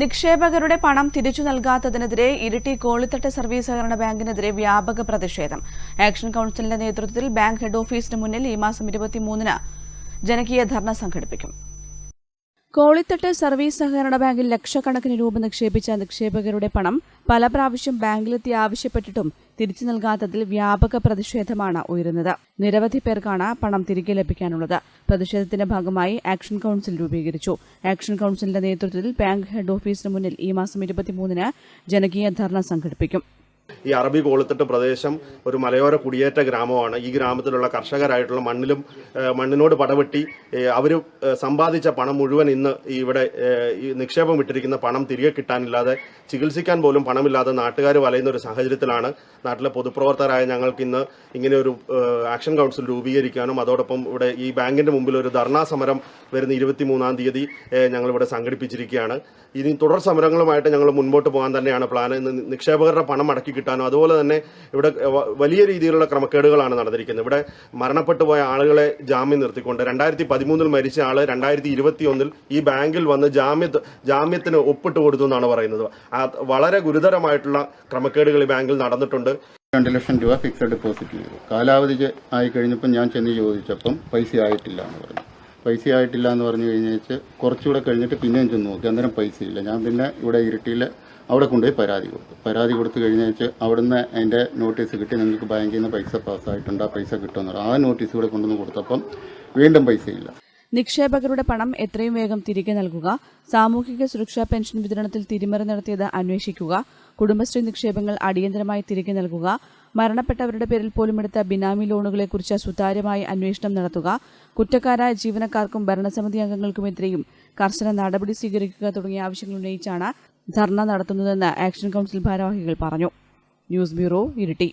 നിക്ഷേപകരുടെ പണം തിരിച്ചു നൽകാത്തതിനെതിരെ ഇരിട്ടി കോളിത്തട്ട് സർവീസ് സഹകരണ ബാങ്കിനെതിരെ വ്യാപക പ്രതിഷേധം. ആക്ഷൻ കൌൺസിലിന്റെ നേതൃത്വത്തിൽ ബാങ്ക് ഹെഡ് ഓഫീസിന് മുന്നിൽ ഈ മാസം ഇരുപത്തിമൂന്നിന് ജനകീയ ധർണ സംഘടിപ്പിക്കും. കോളിത്തട്ട് സർവീസ് സഹകരണ ബാങ്കിൽ ലക്ഷക്കണക്കിന് രൂപ നിക്ഷേപിച്ച നിക്ഷേപകരുടെ പണം പല പ്രാവശ്യം ബാങ്കിലെത്തി ആവശ്യപ്പെട്ടിട്ടും തിരിച്ചു നൽകാത്തതിൽ വ്യാപക പ്രതിഷേധമാണ് ഉയരുന്നത്. നിരവധി പേർക്കാണ് പണം തിരികെ ലഭിക്കാനുള്ളത്. പ്രതിഷേധത്തിന്റെ ഭാഗമായി ആക്ഷൻ കൌൺസിൽ രൂപീകരിച്ചു. ആക്ഷൻ കൌൺസിലിന്റെ നേതൃത്വത്തിൽ ബാങ്ക് ഹെഡ് ഓഫീസിന് മുന്നിൽ ഈ മാസം ഇരുപത്തിമൂന്നിന് ജനകീയ ധർണ സംഘടിപ്പിക്കും. ഈ അറബി കോളിത്തട്ട് പ്രദേശം ഒരു മലയോര കുടിയേറ്റ ഗ്രാമമാണ്. ഈ ഗ്രാമത്തിലുള്ള കർഷകരായിട്ടുള്ള മണ്ണിലും മണ്ണിനോട് പടവെട്ടി അവർ സമ്പാദിച്ച പണം മുഴുവൻ ഇന്ന് ഇവിടെ നിക്ഷേപം ഇട്ടിരിക്കുന്ന പണം തിരികെ കിട്ടാനില്ലാതെ ചികിത്സിക്കാൻ പോലും പണമില്ലാതെ നാട്ടുകാർ വലയുന്ന ഒരു സാഹചര്യത്തിലാണ് നാട്ടിലെ പൊതുപ്രവർത്തകരായ ഞങ്ങൾക്ക് ഇന്ന് ഇങ്ങനെ ഒരു ആക്ഷൻ കൗൺസിൽ രൂപീകരിക്കാനും അതോടൊപ്പം ഇവിടെ ഈ ബാങ്കിന്റെ മുമ്പിൽ ഒരു ധർണാ സമരം വരുന്ന ഇരുപത്തിമൂന്നാം തീയതി ഞങ്ങളിവിടെ സംഘടിപ്പിച്ചിരിക്കുകയാണ്. ഇനി തുടർ സമരങ്ങളുമായിട്ട് ഞങ്ങൾ മുൻപോട്ട് പോകാൻ തന്നെയാണ് പ്ലാൻ നിക്ഷേപകരുടെ പണം മടക്കി കിട്ടാനും അതുപോലെ തന്നെ ഇവിടെ വലിയ രീതിയിലുള്ള ക്രമക്കേടുകളാണ് നടന്നിരിക്കുന്നത്. ഇവിടെ മരണപ്പെട്ടു പോയ ആളുകളെ ജാമ്യം നിർത്തിക്കൊണ്ട് രണ്ടായിരത്തി പതിമൂന്നിൽ മരിച്ച ആൾ രണ്ടായിരത്തി ഇരുപത്തി ഒന്നിൽ ഈ ബാങ്കിൽ വന്ന് ജാമ്യ ജാമ്യത്തിന് ഒപ്പിട്ട് കൊടുത്തു എന്നാണ് പറയുന്നത്. വളരെ ഗുരുതരമായിട്ടുള്ള ക്രമക്കേടുകൾ ഈ ബാങ്കിൽ നടന്നിട്ടുണ്ട്. രണ്ട് ലക്ഷം രൂപ ഫിക്സഡ് ഡെപ്പോസിറ്റ് ചെയ്തു. കാലാവധി ആയി കഴിഞ്ഞപ്പോൾ ഞാൻ ചെന്ന് ചോദിച്ചപ്പം പൈസ ആയിട്ടില്ല എന്ന് പറഞ്ഞു. പൈസ ആയിട്ടില്ല എന്ന് പറഞ്ഞു കഴിഞ്ഞേച്ച് കുറച്ചുകൂടെ കഴിഞ്ഞിട്ട് പിന്നെയും ചെന്ന് നോക്കി. അന്നേരം പൈസ ഇല്ല ഞാൻ പിന്നെ ഇവിടെ ഇരുട്ടിയിൽ അവിടെ കൊണ്ടുപോയി പരാതി കൊടുത്തു. പരാതി കൊടുത്തു കഴിഞ്ഞേച്ച് അവിടുന്ന് അതിന്റെ നോട്ടീസ് കിട്ടി. നിങ്ങൾക്ക് ബാങ്കിൽ നിന്ന് പൈസ പാസ്സായിട്ടുണ്ട്. ആ പൈസ കിട്ടുമെന്ന് പറഞ്ഞു. ആ നോട്ടീസ് ഇവിടെ കൊണ്ടുവന്ന് കൊടുത്തപ്പം വീണ്ടും പൈസയില്ല. നിക്ഷേപകരുടെ പണം എത്രയും വേഗം തിരികെ നൽകുക. സാമൂഹിക സുരക്ഷാ പെൻഷൻ വിതരണത്തിൽ തിരിമറി നടത്തിയത് അന്വേഷിക്കുക. കുടുംബശ്രീ നിക്ഷേപങ്ങൾ അടിയന്തരമായി തിരികെ നൽകുക. മരണപ്പെട്ടവരുടെ പേരിൽ പോലും എടുത്ത ബിനാമി ലോണുകളെക്കുറിച്ച് സുതാര്യമായി അന്വേഷണം നടത്തുക കുറ്റക്കാരായ ജീവനക്കാർക്കും ഭരണസമിതി അംഗങ്ങൾക്കുമെതിരെയും കർശന നടപടി സ്വീകരിക്കുക തുടങ്ങിയ ആവശ്യങ്ങൾ ഉന്നയിച്ചാണ് ധർണ നടത്തുന്നതെന്ന് ആക്ഷൻ കൗൺസിൽ ഭാരവാഹികൾ പറഞ്ഞു. News bureau Iritty.